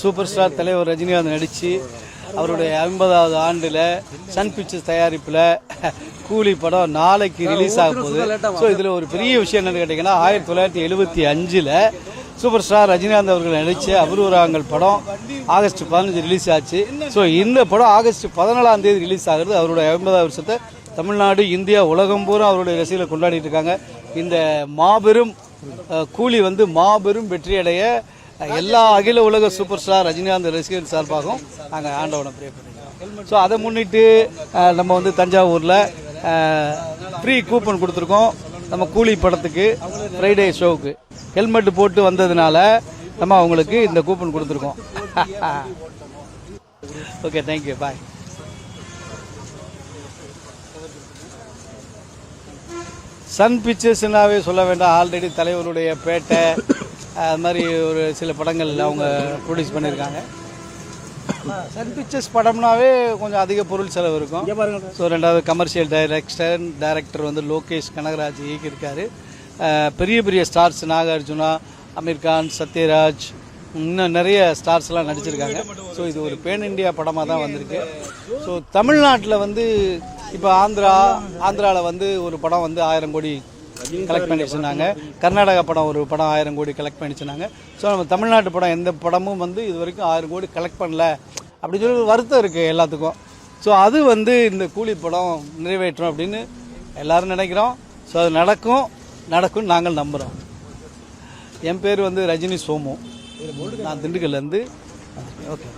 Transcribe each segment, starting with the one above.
Super star தலைவர் ரஜினிகாந்த் நடித்து அவருடைய ஐம்பதாவது ஆண்டில் சன் பிக்சர்ஸ் தயாரிப்பில் கூலி படம் நாளைக்கு ரிலீஸ் ஆக போகுது. ஸோ இதில் ஒரு பெரிய விஷயம் என்னென்னு கேட்டிங்கன்னா ஆயிரத்தி தொள்ளாயிரத்தி எழுபத்தி அஞ்சில் சூப்பர் ஸ்டார் ரஜினிகாந்த் அவர்கள் நடித்த அபூர்வராங்கள் படம் ஆகஸ்ட் பதினஞ்சு ரிலீஸ் ஆச்சு. ஸோ இந்த படம் ஆகஸ்ட் பதினாலாம் தேதி ரிலீஸ் ஆகிறது அவருடைய ஐம்பதாவது வருஷத்தை தமிழ்நாடு இந்தியா உலகம் பூரா அவருடைய ரசிகளை கொண்டாடிட்டு இருக்காங்க. இந்த மாபெரும் கூலி வந்து மாபெரும் வெற்றியடைய எல்லா அகில உலக சூப்பர் ஸ்டார் ரஜினிகாந்த் ரசிகர்கள் சார்பாகவும் நாங்கள் ஆண்டவனை ப்ரே பண்ணிக்கிறோம் ஸோ அதை முன்னிட்டு நம்ம வந்து தஞ்சாவூரில் ஃப்ரீ கூப்பன் கொடுத்துருக்கோம். நம்ம கூலி படத்துக்கு ஃப்ரைடே ஷோவுக்கு ஹெல்மெட் போட்டு வந்ததுனால நம்ம அவங்களுக்கு இந்த கூப்பன் கொடுத்துருக்கோம். Okay thank you bye Sun பிக்சர்ஸ்னாவே சொல்ல வேண்டாம். ஆல்ரெடி தலைவருடைய பேட்டை அது மாதிரி ஒரு சில படங்கள் அவங்க ப்ரொடியூஸ் பண்ணியிருக்காங்க. சன் பிக்சர்ஸ் படம்னாவே கொஞ்சம் அதிக பொருள் செலவு இருக்கும். ஸோ ரெண்டாவது கமர்ஷியல் டைரக்டர் டைரக்டர் வந்து லோகேஷ் கனகராஜ் இயக்கியிருக்காரு. பெரிய பெரிய ஸ்டார்ஸ் நாகார்ஜுனா அமீர் கான் சத்யராஜ் இன்னும் நிறைய ஸ்டார்ஸ்லாம் நடிச்சிருக்காங்க. ஸோ இது ஒரு பேன் இண்டியா படமாக தான் வந்திருக்கு. ஸோ தமிழ்நாட்டில் வந்து இப்போ ஆந்திரா ஆந்திராவில் வந்து ஒரு படம் வந்து ஆயிரம் கோடி கலெக்ட் பண்ணி வச்சுருந்தாங்க கர்நாடகா படம் ஒரு படம் ஆயிரம் கோடி கலெக்ட் பண்ணி வச்சுருந்தாங்க ஸோ நம்ம தமிழ்நாட்டு படம் எந்த படமும் வந்து இது வரைக்கும் ஆயிரம் கோடி கலெக்ட் பண்ணல. அப்படின்னு சொல்லி ஒரு வருத்தம் இருக்குது எல்லாத்துக்கும். ஸோ அது வந்து இந்த கூலி படம் நிறைவேற்றும் அப்படின்னு எல்லாரும் நினைக்கிறோம். ஸோ அது நடக்கும். நடக்கும் நாங்கள் நம்புகிறோம் என் பேர் வந்து ரஜினி சோமு. நான் திண்டுக்கல்லேருந்து ஓகே.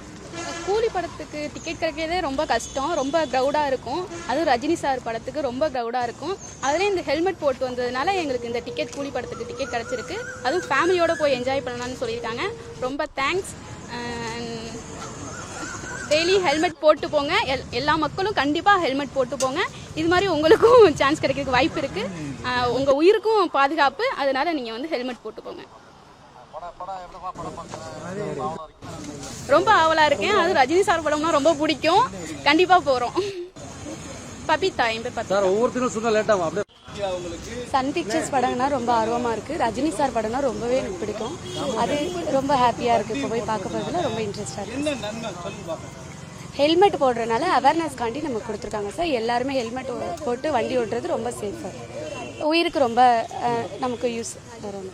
கூலி படத்துக்கு டிக்கெட் கிடைக்கிறதே ரொம்ப கஷ்டம் ரொம்ப க்ரௌடாக இருக்கும். அதுவும் ரஜினி சார் படத்துக்கு ரொம்ப க்ரௌடாக இருக்கும். அதுலேயும் இந்த ஹெல்மெட் போட்டு வந்ததுனால எங்களுக்கு இந்த டிக்கெட் கூலி படத்துக்கு டிக்கெட் கிடச்சிருக்கு. அதுவும் ஃபேமிலியோட போய் என்ஜாய் பண்ணலாம்னு சொல்லியிருக்காங்க. ரொம்ப தேங்க்ஸ் டெய்லி ஹெல்மெட் போட்டு போங்க. எல் எல்லா மக்களும் கண்டிப்பாக ஹெல்மெட் போட்டு போங்க. இது மாதிரி உங்களுக்கும் சான்ஸ் கிடைக்கிறதுக்கு வாய்ப்பு இருக்குது உங்கள் உயிருக்கும் பாதுகாப்பு. அதனால் நீங்கள் வந்து ஹெல்மெட் போட்டு போங்க. ரொம்ப ஆவலா இருக்கேன். அது ரஜினி சார் படம்னா ரொம்ப பிடிக்கும். கண்டிப்பா போறோம். பபிதா என் பேர் பபிதா. ஒவ்வொருத்தரும் சொன்னா லேட் ஆகும். அப்படியே சன் பிக்சர்ஸ் படம்னா ரொம்ப ஆர்வமாக இருக்குது ரஜினி சார் படம்னா ரொம்பவே எனக்கு பிடிக்கும். அது ரொம்ப ஹாப்பியாக இருக்குது இப்போ போய் பார்க்க போகிறதுல ரொம்ப இன்ட்ரெஸ்டாக இருக்குது ஹெல்மெட் போடுறதுனால அவேர்னஸ்காண்டி நமக்கு கொடுத்துருக்காங்க சார். எல்லாருமே ஹெல்மெட் போட்டு வண்டி ஓட்டுறது ரொம்ப சேஃபாக உயிருக்கு ரொம்ப நமக்கு யூஸ் வரும்.